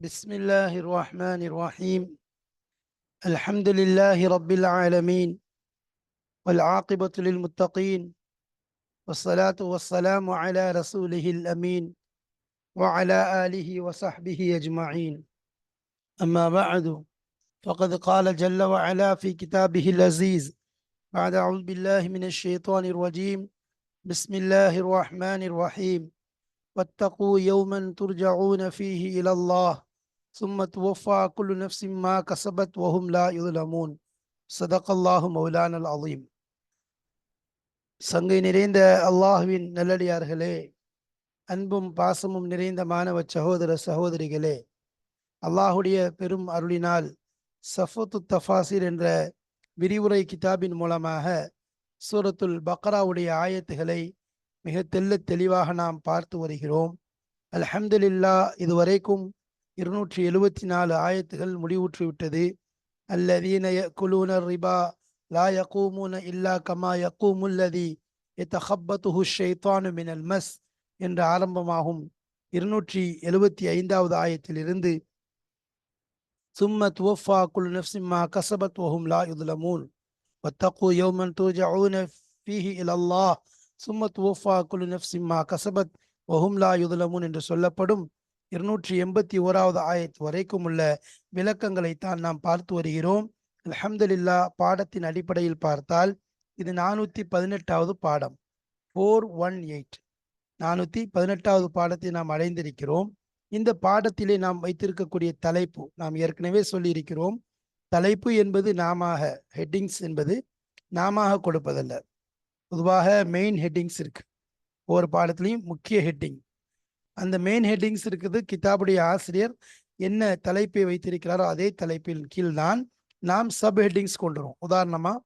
بسم الله الرحمن الرحيم. الحمد لله رب العالمين والعاقبة للمتقين والصلاة والسلام على رسوله الأمين وعلى آله وصحبه أجمعين. أما بعد فقد قال جل وعلا في كتابه العزيز بعد أعوذ بالله من الشيطان الرجيم بسم الله الرحمن الرحيم واتقوا يوما ترجعون فيه إلى الله ثم توفى كل نفس ما كسبت وهم لا يظلمون صدق الله مولانا العظيم சங்கை நிறைந்த அல்லாஹுவின் நல்லடியார்களே அன்பும் பாசமும் நிறைந்த மாணவ சகோதர சகோதரிகளே அல்லாஹுடைய பெரும் அருளினால் சஃபத்து தஃபாசிர் என்ற விரிவுரை கிதாபின் மூலமாக சூரத்துல் பக்ராவுடைய ஆயத்துகளை மிக தெல்ல தெளிவாக நாம் பார்த்து வருகிறோம் அல்ஹம்துலில்லா இதுவரைக்கும் இருநூற்றி எழுபத்தி நாலு ஆயத்துகள் முடிவுற்றுவிட்டது அல்லதீன யக்குலூன ரிபா லா யக்கூமுன இல்லா கமா யக்கூமுல்லதி எத்தஹப்பத்துஹு ஷெய்தானு மினல் மஸ் என்ற ஆரம்பமாகும் இருநூற்றி எழுபத்தி ஐந்தாவது ஆயத்திலிருந்து சும்ம துவஃபா குல் நஃப்சிம்மா கசபத் வஹும் லா யுதுலமூன் வத்தகு யௌமன் தூஜவுன ஃபீஹி இலல்லாஹ் சும்ம துவஃபா குல் நஃப்சிம்மா கசபத் வஹும் லா யுதுலமூன் என்று சொல்லப்படும் இருநூற்றி எண்பத்தி ஓராவது ஆயத் வரைக்கும் உள்ள விளக்கங்களைத்தான் நாம் பார்த்து வருகிறோம். அலமதுல்லா பாடத்தின் அடிப்படையில் பார்த்தால் இது நானூத்தி பதினெட்டாவது பாடம். ஃபோர் ஒன் எயிட் நானூத்தி பதினெட்டாவது பாடத்தை நாம் அடைந்திருக்கிறோம். இந்த பாடத்திலே நாம் வைத்திருக்கக்கூடிய தலைப்பு நாம் ஏற்கனவே சொல்லியிருக்கிறோம். தலைப்பு என்பது நாம ஹெட்டிங்ஸ் என்பது நாம கொடுப்பதல்ல. பொதுவாக மெயின் ஹெட்டிங்ஸ் இருக்கு. ஒவ்வொரு பாடத்திலையும் முக்கிய ஹெட்டிங் அந்த மெயின் ஹெட்டிங்ஸ் இருக்குது. கிதாபுடைய ஆசிரியர் என்ன தலைப்பை வைத்திருக்கிறாரோ அதே தலைப்பின் கீழ் தான் நாம் சப் ஹெட்டிங்ஸ் கொண்டுறோம். உதாரணமாக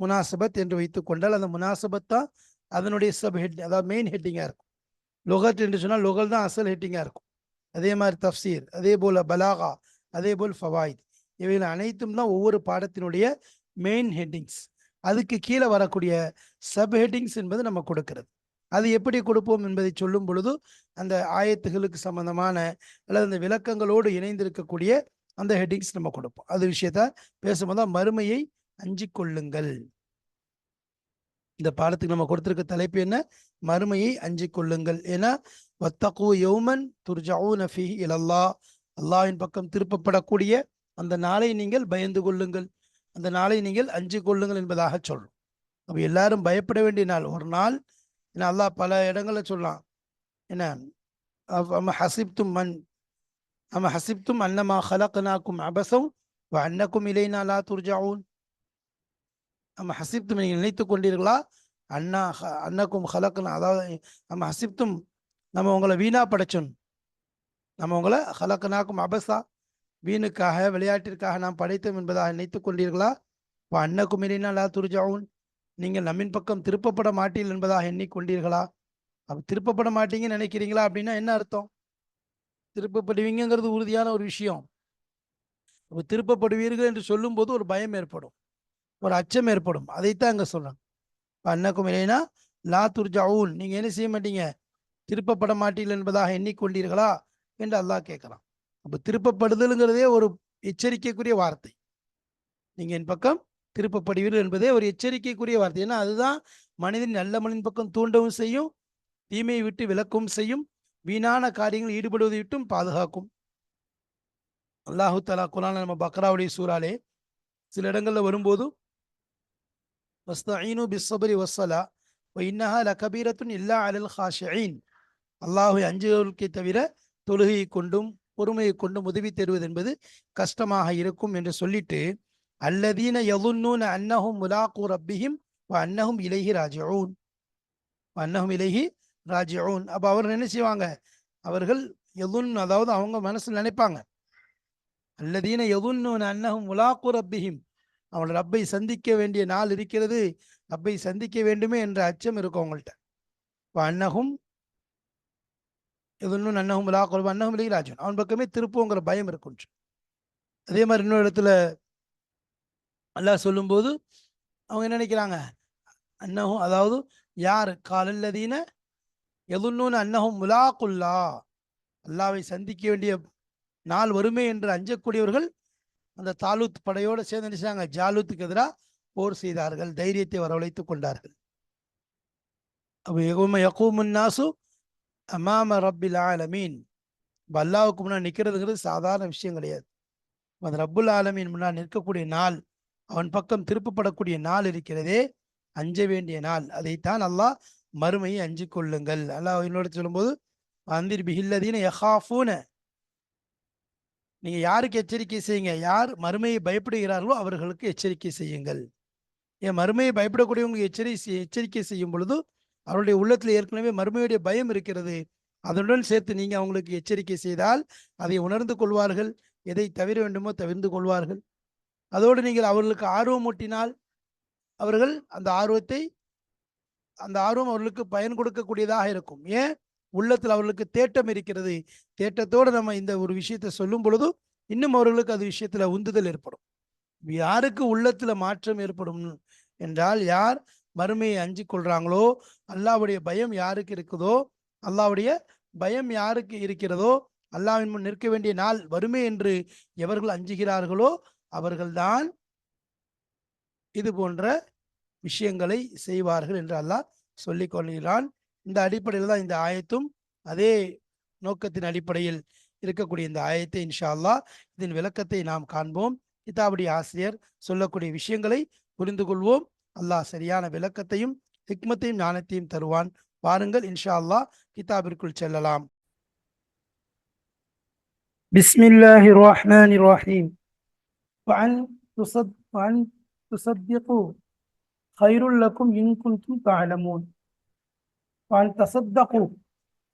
முனாசபத் என்று வைத்துக் கொண்டால் அந்த முனாசபத் தான் அதனுடைய சப் ஹெட் அதாவது மெயின் ஹெட்டிங்காக இருக்கும். லொகத் என்று சொன்னால் லொகல் தான் அசல் ஹெட்டிங்காக இருக்கும். அதே மாதிரி தஃப்சீர் அதே போல் பலாகா அதே போல் ஃபவாயித். இவைகள் அனைத்தும் தான் ஒவ்வொரு பாடத்தினுடைய மெயின் ஹெட்டிங்ஸ் அதுக்கு கீழே வரக்கூடிய சப் ஹெட்டிங்ஸ் என்பது நம்ம கொடுக்கிறது. அது எப்படி கொடுப்போம் என்பதை சொல்லும் பொழுது அந்த ஆயத்துகளுக்கு சம்பந்தமான அல்லது அந்த விளக்கங்களோடு இணைந்திருக்கக்கூடிய அந்த ஹெட்டிங்ஸ் நம்ம கொடுப்போம். அது விஷயத்த பேசும்போது மறுமையை அஞ்சு கொள்ளுங்கள். இந்த பாடத்துக்கு நம்ம கொடுத்திருக்க தலைப்பு என்ன? மறுமையை அஞ்சு கொள்ளுங்கள். ஏன்னா வத்தகு யௌமன் துர்ஜாவு நஃபி இலல்லா. அல்லாவின் பக்கம் திருப்பப்படக்கூடிய அந்த நாளை நீங்கள் பயந்து கொள்ளுங்கள். அந்த நாளை நீங்கள் அஞ்சு கொள்ளுங்கள் என்பதாக சொல்லும் அப்ப எல்லாரும் பயப்பட வேண்டிய நாள். ஒரு நாள் ஏன்னா அல்லாஹ் பல இடங்களில் சொல்லலாம் என்ன? நம்ம ஹசிப்தும் மண் நம்ம ஹசிப்தும் அன்னமா ஹலக்னாக்கும் அபசம் அன்னக்கும் இலைனா லா துர்ஜாவும் நம்ம ஹசிப்தும் நீங்கள் நினைத்து கொண்டீர்களா? அண்ணா அன்னக்கும் ஹலக்னா அதாவது நம்ம ஹசிப்தும் நம்ம உங்களை வீணா படைச்சோம். நம்ம உங்களை ஹலக்கனாக்கும் அபசா வீணுக்காக விளையாட்டிற்காக நாம் படைத்தோம் என்பதாக நினைத்து கொண்டீர்களா? இப்போ அன்னக்கும் இலைனா துர்ஜாவும் நீங்கள் நம்மின் பக்கம் திருப்பப்பட மாட்டீர்கள் என்பதாக எண்ணிக்கொண்டீர்களா? அப்போ திருப்பப்பட மாட்டீங்கன்னு நினைக்கிறீங்களா அப்படின்னா என்ன அர்த்தம்? திருப்பப்படுவீங்கிறது உறுதியான ஒரு விஷயம். அப்போ திருப்பப்படுவீர்கள் என்று சொல்லும்போது ஒரு பயம் ஏற்படும். ஒரு அச்சம் ஏற்படும். அதைத்தான் அங்கே சொல்றாங்க. அண்ணக்கும் இல்லைன்னா லா துர்ஜாவூன் நீங்க என்ன செய்ய மாட்டீங்க? திருப்பப்பட மாட்டீர்கள் என்பதாக எண்ணிக்கொண்டீர்களா? என்று அல்லாஹ் கேட்கலாம் அப்போ திருப்பப்படுதலுங்கிறதே ஒரு எச்சரிக்கைக்குரிய வார்த்தை. நீங்க என் பக்கம் திருப்பப்படுவீர்கள் என்பதே ஒரு எச்சரிக்கைக்குரிய வார்த்தை. ஏன்னா அதுதான் மனிதன் நல்ல மனிதன் பக்கம் தூண்டவும் செய்யும் தீமையை விட்டு விளக்கவும் செய்யும் வீணான காரியங்கள் ஈடுபடுவதை விட்டும் பாதுகாக்கும். அல்லாஹு தலா குலான நம்ம பக்ராவுடைய சூறாலே சில இடங்களில் வரும்போது வஸ்தீனு பிஸ்ஸபரி வஸ்ஸலா வ இன்னஹா லகபீரத்துன் இல்லா அலல் ஹாஷின் அல்லாஹை அஞ்சுகளுக்கே தவிர தொழுகையை கொண்டும் பொறுமையை கொண்டும் உதவி தருவது என்பது கஷ்டமாக இருக்கும் என்று சொல்லிட்டு அல்லதீன யதுன்னூன அன்னஹும் முலாக்கு ரப்பிஹிம் வ அன்னஹும் இலகி ராஜிஊன் அன்னஹும் இலகி ராஜிஊன் அப்போ அவர் என்ன செய்வாங்க? அவர்கள் எதுன்னு அதாவது அவங்க மனசில் நினைப்பாங்க. அல்லதீன எதுன்னு அன்னஹும் முலாக்கு ரப்பிஹிம் அவங்களோட ரப்பை சந்திக்க வேண்டிய நாள் இருக்கிறது. ரப்பை சந்திக்க வேண்டுமே என்ற அச்சம் இருக்கும் அவங்கள்ட்ட. இப்போ அன்னகும் எதுன்னு அன்னகும் முலாக்கு அன்னகும் இலகி ராஜன் அவன் பக்கமே திருப்போங்கிற பயம் இருக்கும். அதே மாதிரி இன்னொரு இடத்துல அல்லாஹ் சொல்லும்போது அவங்க என்ன நினைக்கிறாங்க? அன்னஹும் அதாவது யார்? காலல்லதீன எதுன்னு அன்னஹும் முலாக்குல்லா அல்லாவை சந்திக்க வேண்டிய நாள் வருமே என்று அஞ்சக்கூடியவர்கள் அந்த தாலூத் படையோடு சேர்ந்து நினைச்சாங்க ஜாலூத்துக்கு எதிராக போர் செய்தார்கள். தைரியத்தை வரவழைத்துக் கொண்டார்கள். அப்போ யகும யகூமுன் நாசு அமாம ரப்பில் ஆலமீன். இப்போ அல்லாவுக்கு முன்னாடி நிற்கிறதுங்கிறது சாதாரண விஷயம் கிடையாது. அந்த ரப்புல் ஆலமீன் முன்னால் நிற்கக்கூடிய நாள் அவன் பக்கம் திருப்பப்படக்கூடிய நாள் இருக்கிறதே அஞ்ச வேண்டிய நாள். அதைத்தான் அல்லாஹ் மறுமையை அஞ்சு கொள்ளுங்கள். அல்லாஹ் என்னோட சொல்லும்போது அந்திர் பிஹில்லதீன யஹாஃபூன. நீங்க யாருக்கு எச்சரிக்கை செய்யுங்க? யார் மறுமையை பயப்படுகிறார்களோ அவர்களுக்கு எச்சரிக்கை செய்யுங்கள். ஏன் மறுமையை பயப்படக்கூடியவங்க எச்சரி எச்சரிக்கை செய்யும் பொழுது அவருடைய உள்ளத்தில் ஏற்கனவே மறுமையுடைய பயம் இருக்கிறது. அதனுடன் சேர்த்து நீங்கள் அவங்களுக்கு எச்சரிக்கை செய்தால் அதை உணர்ந்து கொள்வார்கள். எதை தவிர வேண்டுமோ தவிர்ந்து கொள்வார்கள். அதோடு நீங்கள் அவர்களுக்கு ஆர்வம் ஊட்டினால் அவர்கள் அந்த ஆர்வத்தை அந்த ஆர்வம் அவர்களுக்கு பயன் கொடுக்கக்கூடியதாக இருக்கும். ஏன்? உள்ளத்தில் அவர்களுக்கு தேட்டம் இருக்கிறது. தேட்டத்தோடு நம்ம இந்த ஒரு விஷயத்தை சொல்லும் பொழுதும் இன்னும் அவர்களுக்கு அது விஷயத்துல உந்துதல் ஏற்படும். யாருக்கு உள்ளத்துல மாற்றம் ஏற்படும் என்றால் யார் மறுமையை அஞ்சு கொள்றாங்களோ அல்லாவுடைய பயம் யாருக்கு இருக்குதோ அல்லாவுடைய பயம் யாருக்கு இருக்கிறதோ அல்லாவின் முன் நிற்க வேண்டிய நாள் வறுமை என்று எவர்கள் அஞ்சுகிறார்களோ அவர்கள்தான் இது போன்ற விஷயங்களை செய்வார்கள் என்று அல்லாஹ் சொல்லி கொள்கிறான். இந்த அடிப்படையில் தான் இந்த ஆயத்தும் அதே நோக்கத்தின் அடிப்படையில் இருக்கக்கூடிய இந்த ஆயத்தை இன்ஷா அல்லா இதன் விளக்கத்தை நாம் காண்போம். கிதாபுடைய ஆசிரியர் சொல்லக்கூடிய விஷயங்களை புரிந்து கொள்வோம். அல்லாஹ் சரியான விளக்கத்தையும் ஹிக்மத்தையும் ஞானத்தையும் தருவான். பாருங்கள் இன்ஷா அல்லா கிதாபிற்குள் செல்லலாம். பிஸ்மில்லாஹி ரஹ்மான் ரஹீம். وأن تصد وأن تصدقوا خير لكم إن كنتم تعلمون وأن تصدقوا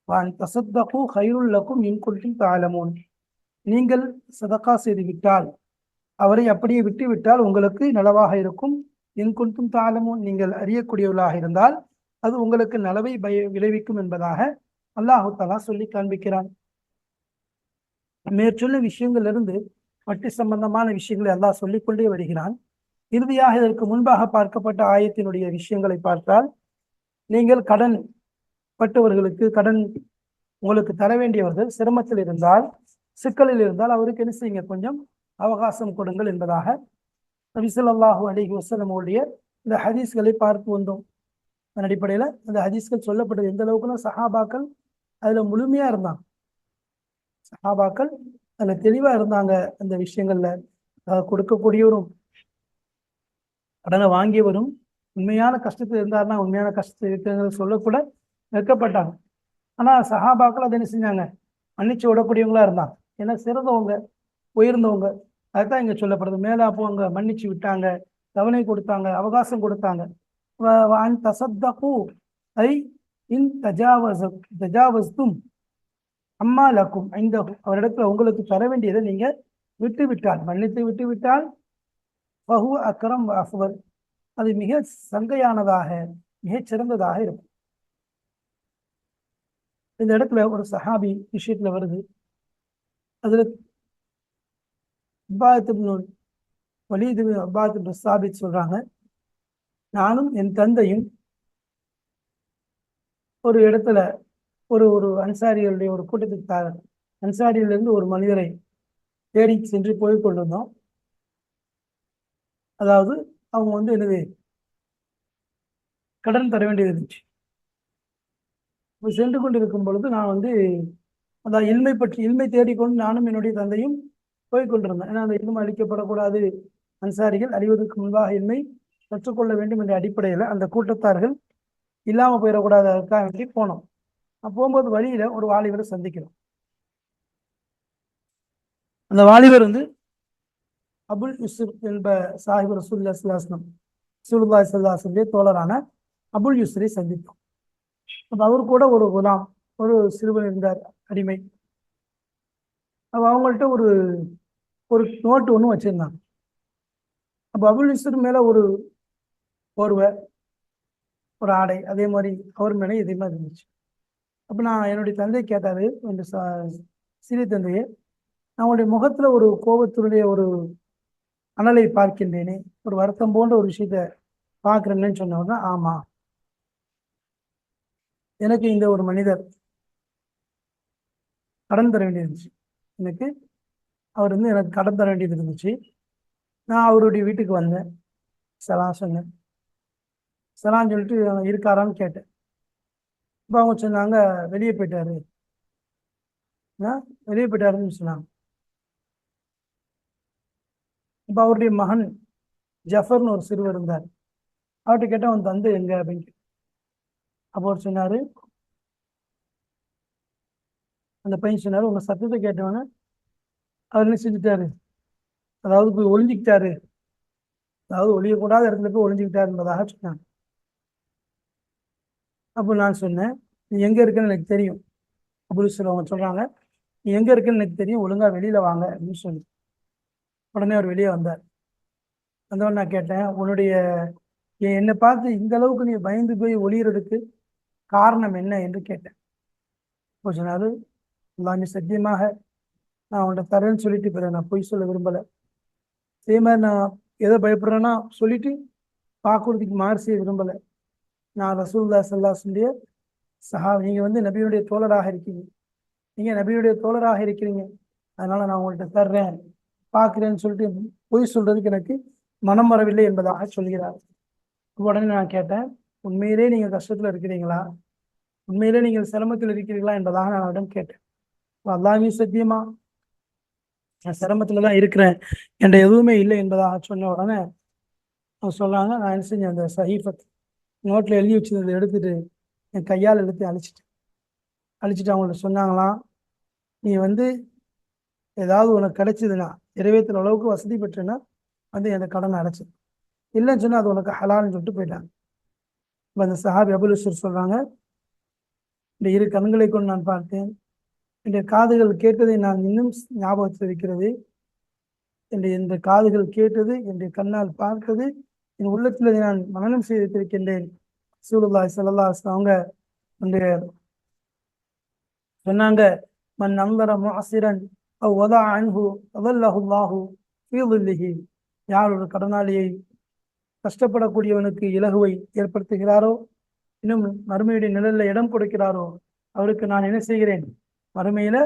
وأن تصدقوا خير لكم إن كنتم تعلمون நீங்கள் சதகா செய்து விட்டால் அவரை அப்படியே விட்டு விட்டால் உங்களுக்கு நலவாக இருக்கும் இன் குன்தும் தாளமும் நீங்கள் அறியக்கூடியவர்களாக இருந்தால் அது உங்களுக்கு நலவை பய விளைவிக்கும் என்பதாக அல்லாஹு தலா சொல்லி காண்பிக்கிறான் மேற்சொல்ல விஷயங்களிலிருந்து வட்டி சம்பந்தமான விஷயங்களை அல்லாஹ் சொல்லிக்கொண்டே வருகிறான். இறுதியாக இதற்கு முன்பாக பார்க்கப்பட்ட ஆயத்தினுடைய விஷயங்களை பார்த்தால் நீங்கள் கடன் பட்டவர்களுக்கு கடன் உங்களுக்கு தர வேண்டியவர்கள் சிரமத்தில் இருந்தால் சிக்கலில் இருந்தால் அவருக்கு என்ன செய்யுங்க? கொஞ்சம் அவகாசம் கொடுங்கள் என்பதாக நபிசல்லாஹு அலிஹி வசலம் உடைய இந்த ஹதீஸ்களை பார்த்து வந்தோம். அதன் அடிப்படையில் அந்த ஹதீஸ்கள் சொல்லப்பட்டது எந்த அளவுக்குன்னா சஹாபாக்கள் அதுல முழுமையா இருந்தாங்க. சஹாபாக்கள் அதுல தெளிவா இருந்தாங்க அந்த விஷயங்கள்ல. கொடுக்கக்கூடியவரும் கடனை வாங்கியவரும் உண்மையான கஷ்டத்தில் இருந்தாருன்னா உண்மையான கஷ்டத்தில் இருக்கிறது சொல்லக்கூட நிற்கப்பட்டாங்க ஆனா சஹாபாக்கள் அதை என்ன செஞ்சாங்க? மன்னிச்சு விடக்கூடியவங்களா இருந்தாங்க. ஏன்னா சிறந்தவங்க உயர்ந்தவங்க. அதுதான் இங்க சொல்லப்படுது. மேலா போங்க மன்னிச்சு விட்டாங்க தவணை கொடுத்தாங்க அவகாசம் கொடுத்தாங்க. தசத்தகு ஐ இன் தஜாவஸ் தஜாவஸ்தும் அம்மா லக்கும் இந்த அவரிடத்துல உங்களுக்கு தர வேண்டியதை நீங்க விட்டு விட்டால் மன்னித்து விட்டு விட்டால் பஹு அக்கரம் அஃபர். அது மிக சங்கையானதாக மிகச் சிறந்ததாக இருக்கும். இந்த இடத்துல ஒரு சஹாபி விஷயத்துல வருது. அதுல அப்பாத்து வலிது அப்பாத்து சாபித் சொல்றாங்க நானும் என் தந்தையும் ஒரு இடத்துல ஒரு ஒரு அன்சாரிகளுடைய ஒரு கூட்டத்துக்கு அன்சாரியிலிருந்து ஒரு மனிதரை தேடி சென்று போய் கொண்டிருந்தோம். அதாவது அவங்க வந்து எனது கடன் தர வேண்டியது இருந்துச்சு. சென்று கொண்டிருக்கும் பொழுது நான் வந்து அதாவது இல்மை பற்றி இல்மை தேடிக்கொண்டு நானும் என்னுடைய தந்தையும் போய் கொண்டிருந்தேன். ஏன்னா அந்த இல்மை அளிக்கப்படக்கூடாது அன்சாரிகள் அறிவதற்கு முன்பாக இல்மை கற்றுக்கொள்ள வேண்டும் என்ற அடிப்படையில் அந்த கூட்டத்தார்கள் இல்லாமல் போயிடக்கூடாது அதுக்காக வேண்டி போனோம். போகும்போது வழியில ஒரு வாலிபரை சந்திக்கிறோம். அந்த வாலிபர் வந்து அபுல் யூசுப் என்ப சாஹிப் ரசூல்லா சுல்லாஸ்லம் சுல்லா சல்லாஸ்லே தோழரான அபுல் யூசரை சந்தித்தோம். அப்போ அவர் கூட ஒரு குலாம் ஒரு சிறுவன் இருந்தார் அடிமை. அப்போ அவங்கள்ட்ட ஒரு ஒரு நோட்டு ஒன்று வச்சிருந்தாங்க. அப்போ அபுல் யூசுர் மேல ஒரு போர்வை ஒரு ஆடை அதே மாதிரி அவர் மேலே இதே மாதிரி இருந்துச்சு. அப்போ நான் என்னுடைய தந்தை கேட்டாரு என்று சிறிய தந்தையே உங்களுடைய முகத்துல ஒரு கோபத்தினுடைய ஒரு அனலை பார்க்கின்றேனே ஒரு வருத்தம் போன்ற ஒரு விஷயத்த பார்க்குறேன்னு சொன்னவங்க ஆமா. எனக்கு இந்த ஒரு மனிதர் கடன் தர வேண்டியிருந்துச்சு. எனக்கு அவர் வந்து எனக்கு கடன் தர வேண்டியது இருந்துச்சு. நான் அவருடைய வீட்டுக்கு வந்தேன். சலாம் சொன்னேன். சலான்னு சொல்லிட்டு இருக்காரான்னு கேட்டேன். இப்போ அவங்க சொன்னாங்க வெளியே போயிட்டாரு. வெளியே போயிட்டாருன்னு சொன்னாங்க. இப்போ அவருடைய மகன் ஜஃபர்னு ஒரு சிறுவர் இருந்தார். அவர்கிட்ட கேட்டால் அவன் தந்தை எங்க? அப்படின்னு அப்போ அவர் சொன்னாரு அந்த பையன் சொன்னார் உங்க சத்தத்தை கேட்டவன அவர் என்ன செஞ்சுட்டாரு? அதாவது போய் ஒளிஞ்சிக்கிட்டாரு. அதாவது ஒளியக்கூடாத இடத்துல போய் ஒளிஞ்சுக்கிட்டாரு என்பதாக சொன்னாங்க. அப்போ நான் சொன்னேன் நீ எங்கே இருக்குன்னு எனக்கு தெரியும். அப்படின்னு சொல்லுவாங்க சொல்கிறாங்க நீ எங்கே இருக்குன்னு எனக்கு தெரியும் ஒழுங்காக வெளியில் வாங்க. அப்படின்னு சொல்லி. உடனே அவர் வெளியே வந்தார். வந்தவன் நான் கேட்டேன் உன்னுடைய என்னை பார்த்து இந்த அளவுக்கு நீ பயந்து போய் ஒளியறதுக்கு காரணம் என்ன? என்று கேட்டேன். அப்போ நாள் எல்லாமே சத்தியமாக நான் உன்கிட்ட தரேன்னு சொல்லிட்டு போறேன் நான் பொய் சொல்ல விரும்பலை. அதே மாதிரி நான் எதை பயப்படுறேன்னா சொல்லிட்டு பார்க்குறதுக்கு மாறு செய்ய விரும்பலை. நான் ரசூல்லா சல்லாசுடைய சஹா நீங்கள் வந்து நபியுடைய தோழராக இருக்கீங்க. நீங்கள் நபியுடைய தோழராக இருக்கிறீங்க. அதனால நான் உங்கள்கிட்ட தர்றேன் பார்க்குறேன்னு சொல்லிட்டு பொய் சொல்றதுக்கு எனக்கு மனம் வரவில்லை என்பதாக சொல்கிறார். உடனே நான் கேட்டேன் உண்மையிலே நீங்கள் கஷ்டத்தில் இருக்கிறீங்களா? உண்மையிலே நீங்கள் சிரமத்தில் இருக்கிறீர்களா என்பதாக நான் அவரிடம் கேட்டேன். அல்லாமே சத்தியமா? நான் சிரமத்தில் தான் இருக்கிறேன் என்ற எதுவுமே இல்லை என்பதாக சொன்ன உடனே அவங்க சொல்றாங்க நான் என்ன செஞ்சேன் அந்த சஹீஃபத் நோட்டில் எழுதி வச்சிருந்ததை எடுத்துட்டு என் கையால் எடுத்து அழிச்சிட்டேன். அழிச்சிட்டு அவங்கள்ட்ட சொன்னாங்களாம் நீ வந்து ஏதாவது உனக்கு கிடைச்சதுன்னா நிறைவேற்றுற அளவுக்கு வசதி பெற்றேன்னா வந்து எனக்கு கடனை அடைச்சது இல்லைன்னு சொன்னால் அது உனக்கு ஹலால்னு சொல்லிட்டு போயிட்டாங்க. இப்போ அந்த சஹாபி அபுலுஸ்வர் சொல்கிறாங்க இந்த இரு கண்களை கொண்டு நான் பார்த்தேன். என்னுடைய காதுகள் கேட்டதை நான் இன்னும் ஞாபகத்தில் இருக்கிறது என்னுடைய இந்த காதுகள் கேட்டது என்னுடைய கண்ணால் பார்த்தது என் உள்ளத்தில் இதை நான் மனநம் செய்து வைத்திருக்கின்றேன். சூலுல்லாய் சல்லா அவங்க வந்து சொன்னாங்க மன் அந்தர மாசிரன் அவ் அன்ஹு அதல்லஹு அல்லாஹு யார் ஒரு கடனாளியை கஷ்டப்படக்கூடியவனுக்கு இலகுவை ஏற்படுத்துகிறாரோ இன்னும் மறுமையுடைய நிழல்ல இடம் கொடுக்கிறாரோ அவருக்கு நான் என்ன செய்கிறேன்? மறுமையில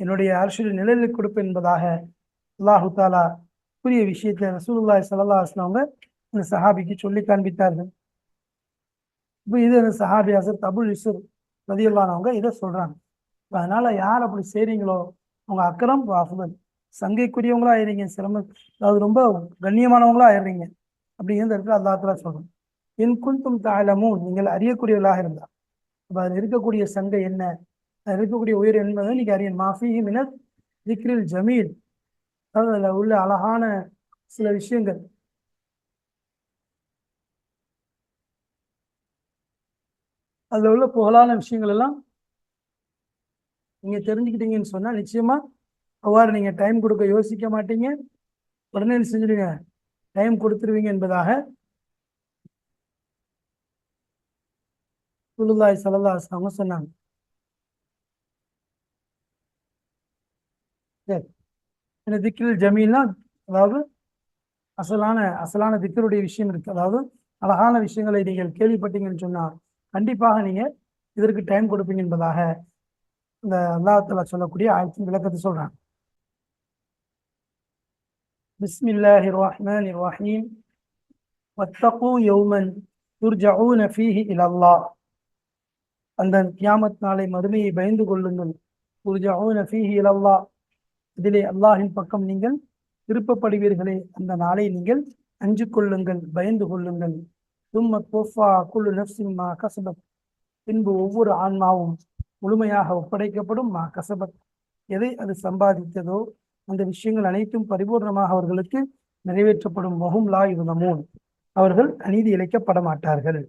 என்னுடைய அரசியல் நிழலில் கொடுப்பேன் என்பதாக அல்லாஹு தாலா புதிய விஷயத்தை ரசூலுல்லாஹி சல்லா அஸ்லாம் அவங்க இந்த சஹாபிக்கு சொல்லி காண்பித்தார்கள். இப்போ இது அந்த சஹாபி ஹசரத் தபுல் இசுர் ரதியுல்லானவங்க இதை சொல்றாங்க. இப்ப அதனால யார் அப்படி செய்கிறீங்களோ அவங்க அக்கறம் அஃபுதல் சங்கைக்குரியவங்களா ஆயிடுறீங்க சிரம அதாவது ரொம்ப கண்ணியமானவங்களா ஆயிடுறீங்க அப்படிங்கிறது இடத்துல அல்லாத்துல தலா என் குந்தும் தாளமும் நீங்கள் அறியக்கூடியவர்களாக இருந்தா அப்போ அதில் இருக்கக்கூடிய சங்கை என்ன? அதில் இருக்கக்கூடிய உயிர் என்பதை நீங்க அறியணும் மாஃபி மினத் திக்ரில் ஜமீல். அதாவது அதில் உள்ள அழகான சில விஷயங்கள். அதில் உள்ள புகழான விஷயங்கள் எல்லாம் நீங்கள் தெரிஞ்சுக்கிட்டீங்கன்னு சொன்னால் நிச்சயமா அவ்வாறு நீங்கள் டைம் கொடுக்க யோசிக்க மாட்டீங்க. உடனே என்ன செஞ்சிடுங்க? டைம் கொடுத்துருவீங்க என்பதாக சுல்லுல்லாய் சல்லா அவங்க சொன்னாங்க. சரி. இந்த திக்கில் ஜமீன்னா அதாவது அசலான அசலான திக்கருடைய விஷயம் இருக்கு. அதாவது அழகான விஷயங்களை நீங்கள் கேள்விப்பட்டீங்கன்னு சொன்னால் கண்டிப்பாக நீங்க இதற்கு டைம் கொடுப்பீங்க என்பதாக இந்த அல்லாஹால சொல்லக்கூடிய ஆயிரத்தி விளக்கத்தை சொல்றாங்க. பிஸ்மில்லாஹி ரஹ்மான் ரஹீம் வத்தகு யௌமன் துர்ஜவுன ஃபீஹி இலல்லா அந்த கியாமத் நாளை மறுமையை பயந்து கொள்ளுங்கள். துர்ஜவுன ஃபீஹி இலல்லா இதிலே அல்லாஹின் பக்கம் நீங்கள் திருப்பப்படுவீர்களே. அந்த நாளை நீங்கள் அஞ்சு கொள்ளுங்கள் பயந்து கொள்ளுங்கள். தும்ம தோஃபா குழு நெஃப்சின் மா கசபத் பின்பு ஒவ்வொரு ஆன்மாவும் முழுமையாக ஒப்படைக்கப்படும் மா கசபத். எதை அது சம்பாதித்ததோ அந்த விஷயங்கள் அனைத்தும் பரிபூர்ணமாக அவர்களுக்கு நிறைவேற்றப்படும். மொஹும் லா யுதமூன் அவர்கள் அநீதி இழைக்கப்பட மாட்டார்கள்.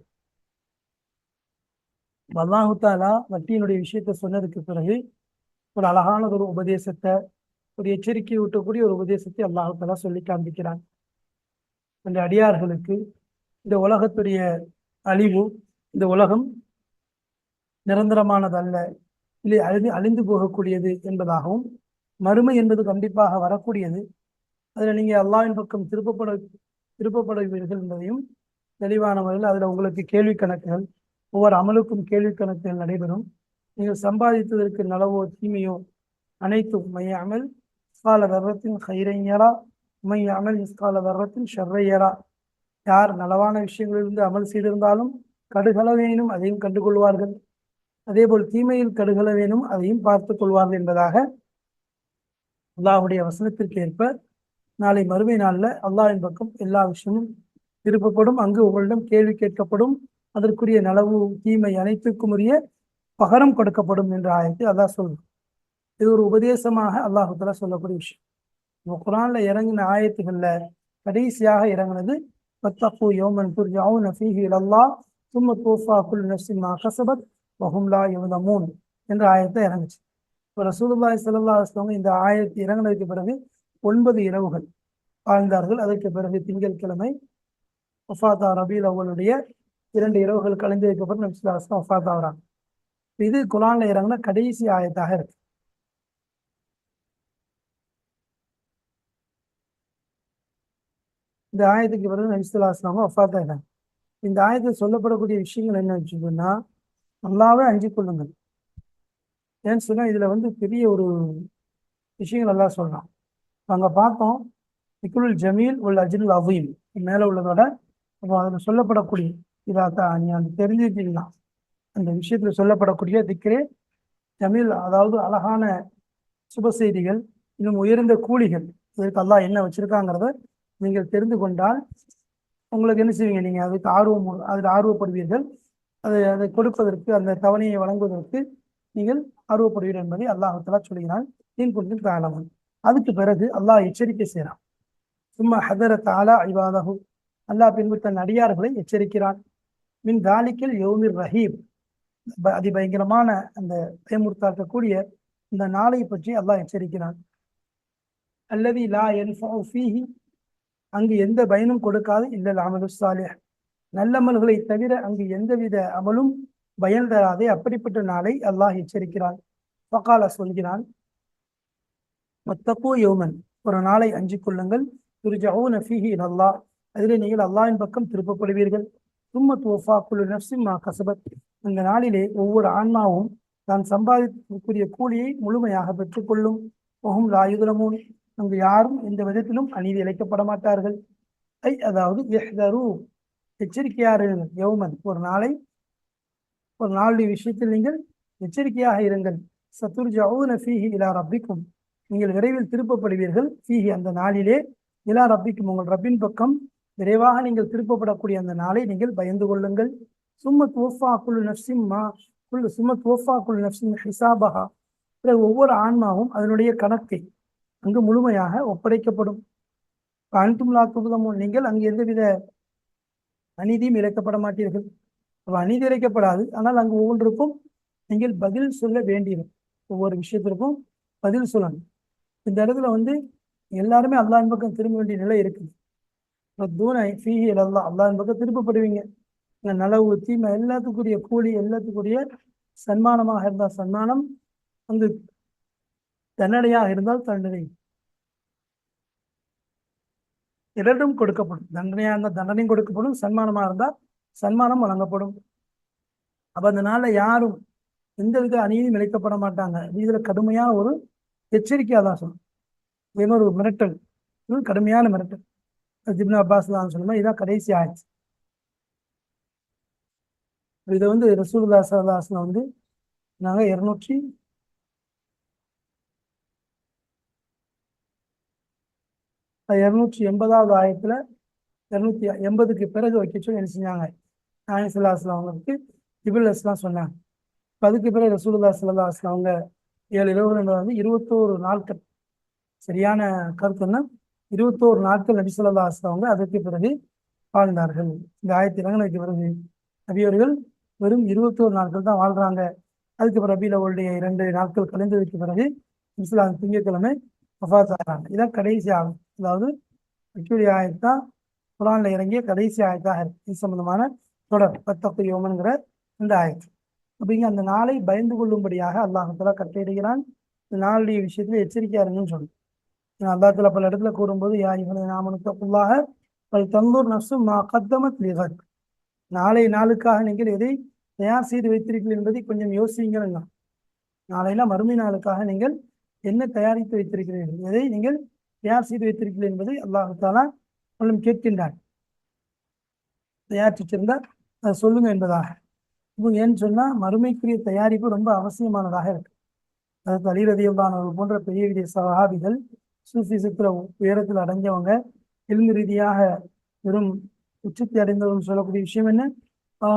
வல்லாஹுத்தாலா வட்டியினுடைய விஷயத்தை சொன்னதுக்கு பிறகு ஒரு அழகான ஒரு உபதேசத்தை ஒரு எச்சரிக்கை ஊட்டக்கூடிய ஒரு உபதேசத்தை அல்லாஹுத்தாலா சொல்லி காண்பிக்கிறான். அந்த அடியார்களுக்கு இந்த உலகத்துடைய அழிவு இந்த உலகம் நிரந்தரமானதல்ல. இல்லை அழிந்து அழிந்து போகக்கூடியது என்பதாகவும் மறுமை என்பது கண்டிப்பாக வரக்கூடியது. அதில் நீங்கள் அல்லாவின் பக்கம் திருப்பப்பட திருப்பப்படுவீர்கள் என்பதையும் தெளிவான முறையில் அதில் உங்களுக்கு கேள்வி கணக்குகள் ஒவ்வொரு அமலுக்கும் கேள்வி கணக்குகள் நடைபெறும். நீங்கள் சம்பாதித்ததற்கு நலவோ தீமையோ அனைத்தும் மைய அமல் மிஸ்கால தர்றத்தின் ஹைரையரா உமை அமல் மிஸ்கால ஷர்ரையரா யார் நலவான விஷயங்களிலிருந்து அமல் செய்திருந்தாலும் கடுகளவேனும் அதையும் கண்டுகொள்வார்கள். அதேபோல் தீமையில் கடுகளவேனும் அதையும் பார்த்து கொள்வார்கள் என்பதாக அல்லாஹுடைய வசனத்திற்கு ஏற்ப நாளை மறுமை நாளில் அல்லாஹின் பக்கம் எல்லா விஷயமும் திருப்பப்படும். அங்கு உங்களிடம் கேள்வி கேட்கப்படும். அதற்குரிய நலவு தீமை அனைத்துக்கும் உரிய பகரம் கொடுக்கப்படும் என்ற ஆயத்தை அல்லாஹ் சொல்லும். இது ஒரு உபதேசமாக அல்லாஹுத்தலா சொல்லக்கூடிய விஷயம். குரான்ல இறங்கின ஆயத்துகள்ல கடைசியாக இறங்கினது பத்தப்பு யோமன் فيه ஃபீஹி الله ثم توفى குல் نفس ما كسبت وهم لا يظلمون. என்ற ஆயத்தை இறங்குச்சு. இப்போ ரசூலுல்லாய் ஸல்லல்லாஹு அலைஹி இந்த ஆயத்தை இறங்கினதுக்கு பிறகு ஒன்பது இரவுகள் வாழ்ந்தார்கள். அதற்கு பிறகு திங்கட்கிழமை ஒஃபாத்தா ரபீல் அவளுடைய இரண்டு இரவுகள் கலைஞ்சதுக்கு அப்புறம் நபிசுல்லாஸ்லாம் ஒஃபாத் ஆகுறாங்க இது குலான்ல இறங்கின கடைசி ஆயத்தாக இருக்கு. இந்த ஆயத்துக்கு பிறகு நபிசுல்லா அஸ்லாமும் ஆகிறாங்க இந்த ஆயத்தில் சொல்லப்படக்கூடிய விஷயங்கள் என்ன வச்சுக்கோன்னா நல்லாவே அஞ்சு கொள்ளுங்கள். ஏன்னு சொன்னா இதுல வந்து பெரிய ஒரு விஷயங்கள் எல்லாம் சொல்லலாம் அங்க பார்த்தோம் இக்குலுல் ஜமீல் உள்ள அஜினுல் அவீம் மேல உள்ளதோட அப்போ அதில் சொல்லப்படக்கூடிய இதாத்தா நீ அந்த தெரிஞ்சுக்கிட்டீங்கன்னா அந்த விஷயத்துல சொல்லப்படக்கூடிய திக்கரே ஜமீல் அதாவது அழகான சுப செய்திகள் இன்னும் உயர்ந்த கூலிகள் இதற்கு அல்லாஹ் என்ன வச்சுருக்காங்கிறத நீங்கள் தெரிந்து கொண்டால் உங்களுக்கு என்ன செய்வீங்க? நீங்க அதுக்கு ஆர்வம் அதில் ஆர்வப்படுவீர்கள். அதை அதை கொடுப்பதற்கு அந்த தவணையை வழங்குவதற்கு நீங்கள் ஆர்வப்படுவீர்கள் என்பதை அல்லாஹாலா சொல்கிறான். நீன் கொண்டு காலமன் அதுக்கு பிறகு அல்லாஹ் எச்சரிக்கை செய்கிறான். சும்மா ஹதர தாலா ஐவாதகு அல்லாஹ் பின்பு தன் அடியார்களை எச்சரிக்கிறான். மின் தாலிக்கல் யோமிர் ரஹீப் அதிபயங்கரமான அந்த பயமுறுத்தாக்கக்கூடிய இந்த நாளை பற்றி அல்லாஹ் எச்சரிக்கிறான். அல்லது லா என் அங்கு எந்த பயனும் கொடுக்காது இல்லல் அமலு சாலிஹ். நல்லமல்களை தவிர அங்கு எந்தவித அமலும் பயன் தராதே. அப்படிப்பட்ட நாளை அல்லாஹ் எச்சரிக்கிறான். ஃபகால சொல்கிறான் யோமன். ஒரு நாளை அஞ்சு கொள்ளுங்கள். துர்ஜவுன ஃபீஹி அல்லாஹ் அதிலே நீங்கள் அல்லாஹின் பக்கம் திருப்பப்படுவீர்கள். தும்ம துவஃபா குழு நஃப்ஸின் கசபத். அந்த நாளிலே ஒவ்வொரு ஆன்மாவும் தான் சம்பாதிக்கக்கூடிய கூலியை முழுமையாக பெற்றுக்கொள்ளும் ஒஹும் லாயுதலமூன் அங்கு யாரும் எந்த விதத்திலும் அநீதி இழைக்கப்பட மாட்டார்கள் ஐ அதாவது எஹ்தரு எச்சரிக்கையாருங்கள் யௌமன் ஒரு நாளை ஒரு நாளுடைய விஷயத்தில் நீங்கள் எச்சரிக்கையாக இருங்கள். சத்துர்ஜவுன ஃபீஹி இலா ரப்பிக்கும். நீங்கள் விரைவில் திருப்பப்படுவீர்கள். ஃபீஹி அந்த நாளிலே இலா ரப்பிக்கும். உங்கள் ரப்பின் பக்கம் விரைவாக நீங்கள் திருப்பப்படக்கூடிய அந்த நாளை நீங்கள் பயந்து கொள்ளுங்கள். சும்ம தோஃபா குல் நஃப்ஸின் மா குல்லு சும்ம துவஃபா குல்லு நஃப்சிம் ஹிசாபஹா. பிறகு ஒவ்வொரு ஆன்மாவும் அதனுடைய கணக்கை அங்கு முழுமையாக ஒப்படைக்கப்படும். அன்தும்லா நீங்கள் அங்கு எந்தவித அநீதியும் இழைக்கப்பட மாட்டீர்கள். அப்ப அநீதி இழைக்கப்படாது. ஆனால் அங்கு ஒவ்வொன்றுக்கும் நீங்கள் பதில் சொல்ல வேண்டியது. ஒவ்வொரு விஷயத்திற்கும் பதில் சொல்லணும். இந்த இடத்துல வந்து எல்லாருமே அல்லாஹ் பக்கம் திரும்ப வேண்டிய நிலை இருக்குது. தூணை ஃபீஹி அல்லா அல்லாஹ்வின் பக்கம் திருப்பப்படுவீங்க. நலவு தீமை எல்லாத்துக்குரிய கூலி எல்லாத்துக்குரிய சன்மானமாக இருந்தால் சன்மானம் வந்து தண்டனையாக இருந்தால் தண்டனை. இரண்டும் கொடுக்கப்படும். தண்டனையாக இருந்தால் தண்டனையும் கொடுக்கப்படும். சன்மானமாக இருந்தால் சன்மானம் வழங்கப்படும். அப்போ அந்த நாளில் யாரும் எந்தவித அநீதியும் இழைக்கப்பட மாட்டாங்க. இதில் கடுமையான ஒரு எச்சரிக்கையாக தான் சொல்லணும். இது ஒரு மிரட்டல்? கடுமையான மிரட்டல். ஜிப்னா அப்பாஸ் தான் சொல்லணும். இதான் கடைசி ஆயிடுச்சு இதை வந்து ரசூலுல்லா சல்லாஸ்லாம் வந்து நாங்கள் இரநூற்றி இரநூற்றி எண்பதாவது ஆயத்துல இரநூத்தி எண்பதுக்கு பிறகு வைக்க சொல்லி என்ன செஞ்சாங்க? நாயன் சுல்லா அஸ்லாம் அவங்களுக்கு இபில் அஸ்லாம் சொன்னாங்க. இப்போ அதுக்கு பிறகு ரசூலுல்லா சுல்லா அஸ்லாம் அவங்க ஏழு இரவு வந்து இருபத்தோரு நாட்கள். சரியான கருத்துன்னா இருபத்தோரு நாட்கள் நபி சொல்லா அஸ்லாம் அவங்க அதற்கு பிறகு வாழ்ந்தார்கள். இந்த ஆயிரத்தி இறங்கினதுக்கு பிறகு நபியவர்கள் வெறும் இருபத்தோரு நாட்கள் தான் வாழ்றாங்க. அதுக்கு பிறகு ரபியில் அவருடைய இரண்டு நாட்கள் கலைந்ததுக்கு பிறகு இஸ்லாம் திங்கட்கிழமை வஃபாத் ஆகிறாங்க. இதான் கடைசி ஆகும். அதாவது அச்சுடைய ஆயத்தான் குரானில் இறங்கிய கடைசி ஆயத்தாக இருக்கு இது சம்பந்தமான தொடர் பத்தப்பு யோமன்கிற இந்த ஆயத்து. அப்படிங்க அந்த நாளை பயந்து கொள்ளும்படியாக அல்லாஹால கட்டளையிடுகிறான். இந்த நாளுடைய விஷயத்துல எச்சரிக்கையா இருங்கன்னு சொல்லு. அல்லாத்துல பல இடத்துல கூறும்போது யா இவனை நாமனுக்குள்ளாக பல் தந்தூர் நர்சு மா கத்தமத் லிகத் நாளை நாளுக்காக நீங்கள் எதை தயார் செய்து வைத்திருக்கீர்கள் என்பதை கொஞ்சம் யோசிங்கன்னு நாளையில மறுமை நாளுக்காக நீங்கள் என்ன தயாரித்து வைத்திருக்கிறீர்கள்? எதை நீங்கள் தயார் செய்து வைத்திருக்கிறேன் என்பதை அல்லாஹு தாலா உன்னும் கேட்கின்றார் தயாரித்து அதை சொல்லுங்க என்பதாக. இப்போ ஏன்னு சொன்னால் மறுமைக்குரிய தயாரிப்பு ரொம்ப அவசியமானதாக இருக்கு. அதாவது அலிரதியல்லானவர்கள் போன்ற பெரிய பெரிய சகாபிகள் சூஃபிசத்தில் உயரத்தில் அடைஞ்சவங்க எழுந்து ரீதியாக வெறும் உச்சத்தை அடைந்தவர்கள் சொல்லக்கூடிய விஷயம் என்ன? ஆ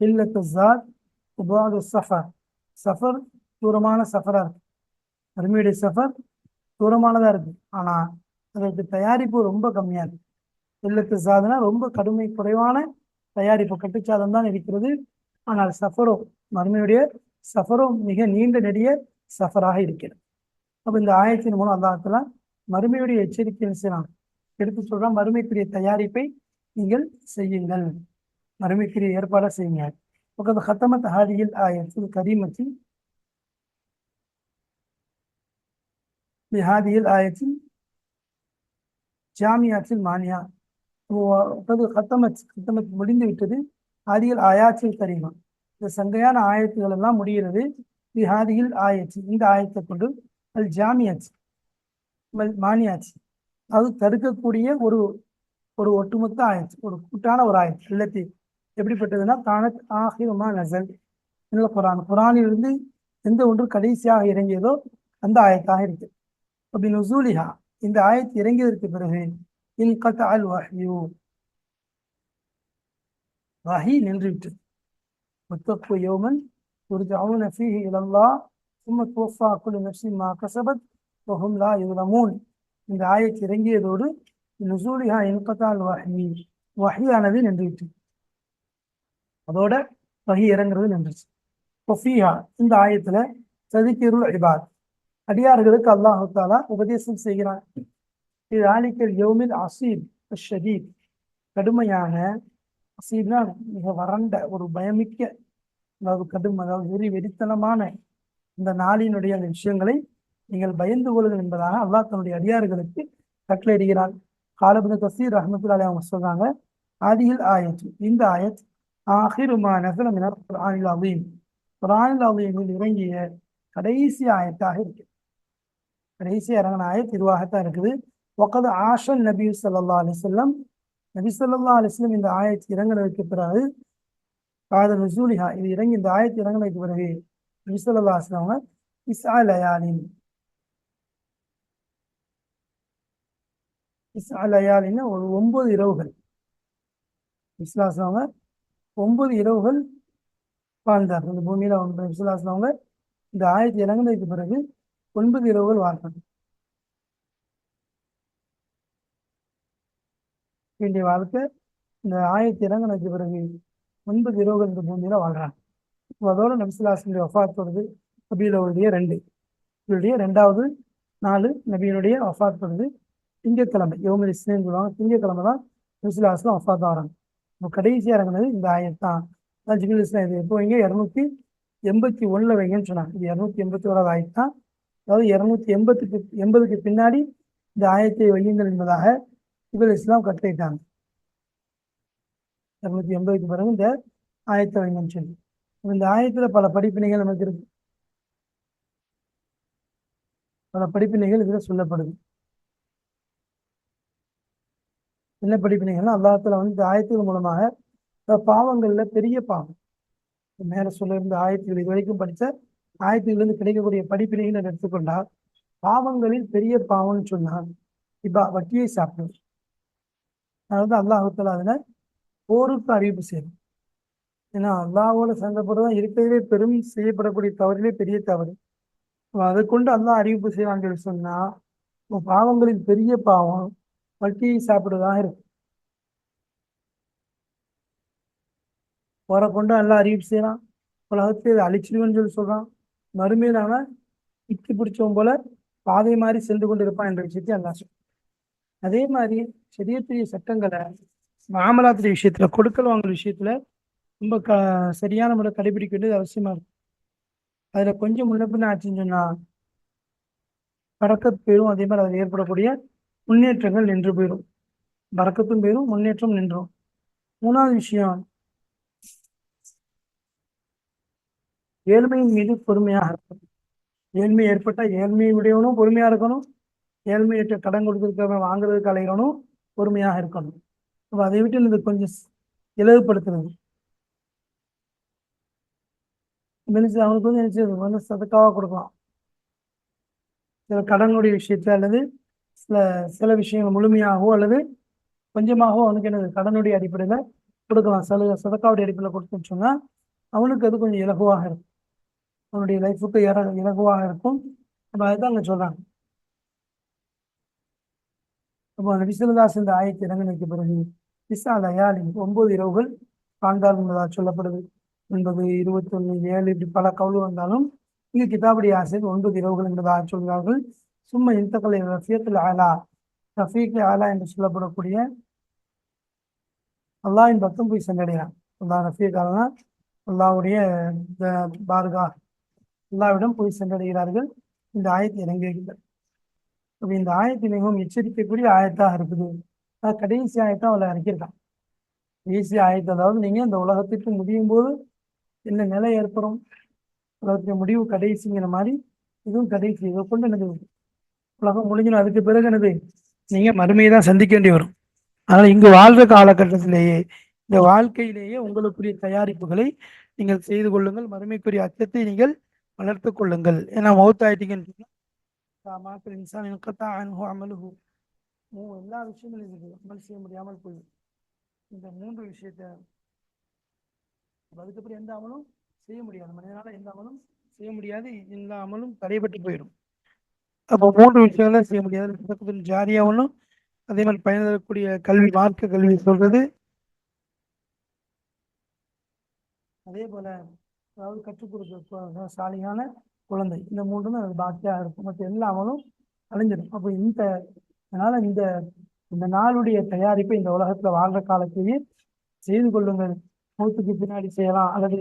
இல்லத்து ஜாத் சஃபர் சஃபர் தூரமான சஃபராக இருக்கு. அருமையுடைய சஃபர் தூரமானதா இருக்கு. ஆனா அதற்கு தயாரிப்பு ரொம்ப கம்மியா இருக்கு. இல்லத்து சாதனா ரொம்ப கடுமை குறைவான தயாரிப்பு. கட்டுச்சாதம் தான் இருக்கிறது. ஆனால் சஃபரோ மருமையுடைய சஃபரோ மிக நீண்ட நெடிய சஃபராக இருக்கிறது. அப்போ இந்த ஆயத்தின் மூலம் அல்லாத்துல மறுமையுடைய எச்சரிக்கையை செய்யலாம் எடுத்து சொல்கிறோம் மறுமைக்குரிய தயாரிப்பை நீங்கள் செய்யுங்கள். மறுமைக்குரிய ஏற்பாடாக செய்யுங்க ஹத்தமத் ஹாரியில் ஆயத்தில் கரீமத்தில் بهذه الآية جامعة المانية وقد ختمت ختمت முடிந்து விட்டது ஹாதியில் ஆயாச்சில் கரீமா இந்த சங்கையான ஆயத்துகள் எல்லாம் முடிகிறது ஹாதியில் ஆயச்சு இந்த ஆயத்தை கொண்டு அல் ஜாமியாச்சு மானியாச்சு அது தடுக்கக்கூடிய ஒரு ஒரு ஒட்டுமொத்த ஆயத்து ஒரு கூட்டான ஒரு ஆயத்து இல்லத்தி எப்படிப்பட்டதுன்னா கானத் ஆஹிரமா நசல் இந்த குரான் குரானிலிருந்து எந்த ஒன்று கடைசியாக இறங்கியதோ அந்த ஆயத்தாக இருக்கு அப்படின்னு இந்த ஆயத்து இறங்கியதற்கு பிறகு இன் கத் அல் வஹியூ. வஹி நின்றுவிட்டு முத்தப்பு இந்த ஆயத்து இறங்கியதோடு நுசூலிஹா இன்கத்தால் வஹி வஹியானது நின்றுவிட்டு அதோட வகி இறங்குறது நின்றுச்சு. ஃபீஹா இந்த ஆயத்துல சதிக்கிருள் இபாத். அடியார்களுக்கு அல்லாஹு தாலா உபதேசம் செய்கிறான். இது ஆலிக்கல் யோமில் அசீப் ஷதீத் கடுமையான அசீப்னா மிக வறண்ட ஒரு பயமிக்க அதாவது கடும் அதாவது வெறி வெறித்தனமான இந்த நாளினுடைய அந்த விஷயங்களை நீங்கள் பயந்து கொள்ளுங்கள் என்பதாக அல்லாஹ் தன்னுடைய அடியார்களுக்கு கட்டளையிடுகிறான். காலபுன கசீர் ரஹமத்துல்லாலே அவங்க சொல்றாங்க ஆதியில் ஆயத் இந்த ஆயத் ஆஹிருமா நசலமின குரானில் அலீம் குரானில் அலீமில் இறங்கிய கடைசி ஆயத்தாக இருக்கிறது கடைசி இறங்கின ஆய திருவாகத்தான் இருக்குது. ஒக்கது ஆஷன் நபி சல்லா அலிசல்லம் நபி சொல்லா அலிஸ்லம் இந்த ஆயத்தை இறங்கினதுக்கு பிறகு காதல் நுசூலிஹா இது இறங்கி இந்த ஆயத்தை இறங்கினதுக்கு பிறகு நபி சொல்லா அலிஸ்லாம் இஸ்ஆ லயாலின் இஸ்ஆ லயாலின்னு ஒரு ஒன்பது இரவுகள். இஸ்லாஸ்லாம ஒன்பது இரவுகள் வாழ்ந்தார் இந்த பூமியில் ஒன்பது இஸ்லாஸ்லாம இந்த ஆயத்தை இறங்கினதுக்கு பிறகு ஒன்பது இரவுகள் வாழ்ந்தாங்க வேண்டிய வாழ்க்கை இந்த ஆயத்து இறங்கினதுக்கு பிறகு ஒன்பது இரவுகள் இந்த பூமியில வாழ்றாங்க. அதோட நபிசுல்லாசனுடைய வஃபாத்தோடது நபியிலுடைய ரெண்டு. இவருடைய ரெண்டாவது நாலு நபியினுடைய வஃபாத்தோடது திங்கக்கிழமை யோமதி இஸ்லேன்னு சொல்லுவாங்க. திங்கக்கிழமை தான் நபிசுல்லாஸ்லாம் ஒஃபாத் ஆகிறாங்க இப்போ கடைசியாக இறங்கினது இந்த ஆயிரத்தான் தான். ஜிபில் இஸ்லாம் இது எப்போ வைங்க? இரநூத்தி எண்பத்தி ஒன்றில் வைங்கன்னு சொன்னாங்க. இது இரநூத்தி எண்பத்தி ஓராவது தான். அதாவது இருநூத்தி எண்பத்துக்கு எண்பதுக்கு பின்னாடி இந்த ஆயத்தை வையுங்கள் என்பதாக இவர் இஸ்லாம் கட்டளையிட்டாங்க. இரநூத்தி எண்பதுக்கு பிறகு இந்த ஆயத்தை வைங்கன்னு சொல்லி. இந்த ஆயத்துல பல படிப்பினைகள் நமக்கு இருக்கு. பல படிப்பினைகள் இதுல சொல்லப்படுது. என்ன படிப்பினைகள்னா அல்லாத்துல வந்து இந்த ஆயத்துகள் மூலமாக பாவங்கள்ல பெரிய பாவம். மேல சொல்ல ஆயத்துகள் இது வரைக்கும் படித்த ஆயத்திலிருந்து கிடைக்கக்கூடிய படிப்பினைகள் எடுத்துக்கொண்டால் பாவங்களில் பெரிய பாவம்னு சொன்னான். இப்ப வட்டியை சாப்பிடுவது அதாவது அல்லாஹத்துல அதுல போருக்கு அறிவிப்பு செய்யும் ஏன்னா அல்லாவோட சண்டைப்படுறதான் இருக்கிறதே பெரும் செய்யப்படக்கூடிய தவறிலே பெரிய தவறு. அதை கொண்டு அல்லாஹ் அறிவிப்பு செய்வான்னு சொல்லி சொன்னா பாவங்களில் பெரிய பாவம் வட்டியை சாப்பிடுவதாக இருக்கும் போற கொண்டு நல்லா அறிவிப்பு செய்யலாம் உலகத்தை இதை அழிச்சிடுவேன்னு சொல்லி சொல்றான். மறுமையில் அவன் இக்கி பிடிச்சவன் போல பாதை மாதிரி சென்று கொண்டு இருப்பான் என்ற விஷயத்தை அல்லா சொல்றான் அதே மாதிரி சரியத்துடைய சட்டங்களை மாமலாத்துடைய விஷயத்துல கொடுக்கல் வாங்குற விஷயத்துல ரொம்ப க சரியான முறை கடைபிடிக்க வேண்டியது அவசியமா இருக்கும் அதுல கொஞ்சம் முன்னப்பின் ஆச்சுன்னு சொன்னா பறக்கத்து போயிடும் அதே மாதிரி அதில் ஏற்படக்கூடிய முன்னேற்றங்கள் நின்று போயிடும் பறக்கத்தும் போயிடும் முன்னேற்றம் நின்றும். மூணாவது விஷயம் ஏழ்மையின் மீது பொறுமையாக இருக்கும் ஏழ்மை ஏற்பட்டால் ஏழ்மையுடையவனும் உடையவனும் இருக்கணும். ஏழ்மையற்ற கடன் கொடுத்துருக்கவன் வாங்குறதுக்கு அலைகிறவனும் பொறுமையாக இருக்கணும். அப்போ அதை விட்டு இது கொஞ்சம் ஸ்- இலகுபடுத்துறது அவனுக்கு வந்து நினைச்சு வந்து சதக்காவா கொடுக்கலாம். சில கடனுடைய விஷயத்துல அல்லது சில சில விஷயங்கள் முழுமையாகவோ அல்லது கொஞ்சமாகவோ அவனுக்கு என்னது? கடனுடைய அடிப்படையில் கொடுக்கலாம். சில சதக்காவுடைய அடிப்படையில் கொடுத்துன்னு சொன்னால் அவனுக்கு அது கொஞ்சம் இலகுவாக இருக்கும். அவனுடைய லைஃபுக்கு இற இலகுவாக இருக்கும். அப்போ அதுதான் அங்கே சொல்றாங்க. அப்போ நபிசுல்லாஸ் இந்த ஆயத்தை இறங்கினைக்கு பிறகு பிசா லயாலி ஒன்பது இரவுகள் தாழ்ந்தால் உள்ளதாக சொல்லப்படுது. என்பது இருபத்தொன்னு ஏழு இப்படி பல கவுல் வந்தாலும் இங்கு கிதாபடி ஆசிரியர் ஒன்பது இரவுகள் என்பதாக சொல்கிறார்கள். சும்மா இந்தக்கலை ரஃபியத்தில் ஆலா ரஃபீக் ஆலா என்று சொல்லப்படக்கூடிய அல்லாஹின் பக்கம் போய் சென்றடைகிறான். அல்லாஹ் ரஃபீக் ஆலா அல்லாவுடைய பார்கா. அல்லாவிடம் போய் சென்றடைகிறார்கள். இந்த ஆயத்தை இறங்குகிறது. இந்த ஆயத்தை மிகவும் எச்சரிக்கக்கூடிய ஆயத்தாக இருக்குது. அது கடைசி ஆயத்தை அவளை இறக்கியிருக்கான். கடைசி ஆயத்தை அதாவது நீங்க இந்த உலகத்திற்கு முடியும் போது என்ன நிலை ஏற்படும்? உலகத்தின் முடிவு கடைசிங்கிற மாதிரி இதுவும் கடைசி. இதை கொண்டு எனக்கு உலகம் முடிஞ்சிடும். அதுக்கு பிறகு எனது நீங்க மறுமையை தான் சந்திக்க வேண்டி வரும். அதனால இங்கு வாழ்ற காலகட்டத்திலேயே இந்த வாழ்க்கையிலேயே உங்களுக்குரிய தயாரிப்புகளை நீங்கள் செய்து கொள்ளுங்கள். மறுமைக்குரிய அச்சத்தை நீங்கள் வளர்த்து கொள்ளுங்கள். ஏன்னா மௌத்தாயிட்டீங்கன்னு சொன்னா, "தா இன்சான் இன்கத்தா அன்ஹு அமலுஹு." மூ- எல்லா விஷயங்களும் இருக்குது அமல் செய்ய முடியாமல் போயிடும் இந்த மூன்று விஷயத்த அதுக்கப்புறம் எந்த அமலும் செய்ய முடியாது. மனிதனால எந்த அமலும் செய்ய முடியாது. எல்லா அமலும் தடைபட்டு போயிடும். அப்போ மூன்று விஷயங்கள் செய்ய முடியாது. பக்கத்தில் ஜாரியா அதே மாதிரி பயன் தரக்கூடிய கல்வி மார்க்க கல்வி சொல்றது. அதே போல அதாவது கற்றுக் கொடுக்க சாலியான குழந்தை. இந்த மூன்று அது பாக்கியாக இருக்கும். மற்ற எல்லா அமலும் அழிஞ்சிடும். அப்போ இந்த அதனால இந்த இந்த நாளுடைய தயாரிப்பை இந்த உலகத்துல வாழ்ற காலத்திலேயே செய்து கொள்ளுங்கள். மூத்துக்கு பின்னாடி செய்யலாம். அல்லது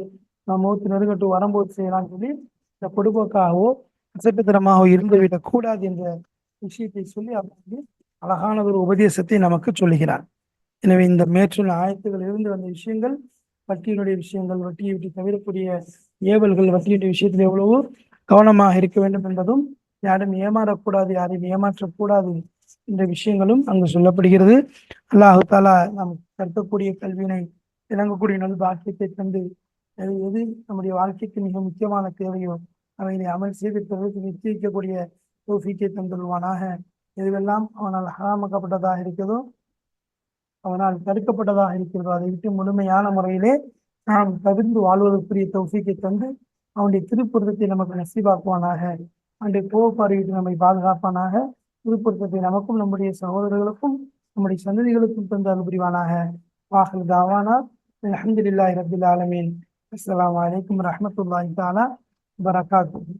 நான் மூத்து நெருங்கட்டு வரும்போது செய்யலாம்னு சொல்லி இந்த பொடுபோக்காகவோ அசட்டுத்தனமாகவோ இருந்து விடக்கூடாது என்ற விஷயத்தை சொல்லி அவர் வந்து அழகான ஒரு உபதேசத்தை நமக்கு சொல்லுகிறார். எனவே இந்த மேற்றுள்ள ஆயத்துகள் இருந்து வந்த விஷயங்கள் வட்டியினுடைய விஷயங்கள் வட்டியை விட்டு தவிரக்கூடிய ஏவல்கள் வட்டியுடைய விஷயத்தில் எவ்வளவோ கவனமாக இருக்க வேண்டும் என்பதும் யாரும் ஏமாறக்கூடாது யாரையும் ஏமாற்றக்கூடாது என்ற விஷயங்களும் அங்கு சொல்லப்படுகிறது. அல்லாஹு தாலா நாம் கற்கக்கூடிய கல்வியினை விளங்கக்கூடிய நல் பாக்கியத்தை தந்து எது எது? நம்முடைய வாழ்க்கைக்கு மிக முக்கியமான தேவையோ அவைகளை அமல் செய்து பிறகு நிச்சயிக்கக்கூடிய தோஃபிக்கை தந்துள்வானாக. எதுவெல்லாம் அவனால் ஹராமாக்கப்பட்டதாக இருக்கிறதோ அவனால் தடுக்கப்பட்டதாக இருக்கிறதோ. அதை விட்டு முழுமையான முறையிலே நாம் தவிர்ந்து வாழ்வதற்குரிய தௌசிக்கை தந்து அவனுடைய திருப்புறத்தை நமக்கு நசிவாக்குவானாக அவனுடைய கோவப்பாறை நம்மை பாதுகாப்பானாக. திருப்புறத்தை நமக்கும் நம்முடைய சகோதரர்களுக்கும் நம்முடைய சந்ததிகளுக்கும் தந்து அருள் வாகல் தாவானா. அஹமதுல்லாஹி ரபில் ஆலமீன். அஸ்ஸலாமு அலைக்கும் வரஹ்மத்துல்லாஹி தஆலா வரகாத்துஹு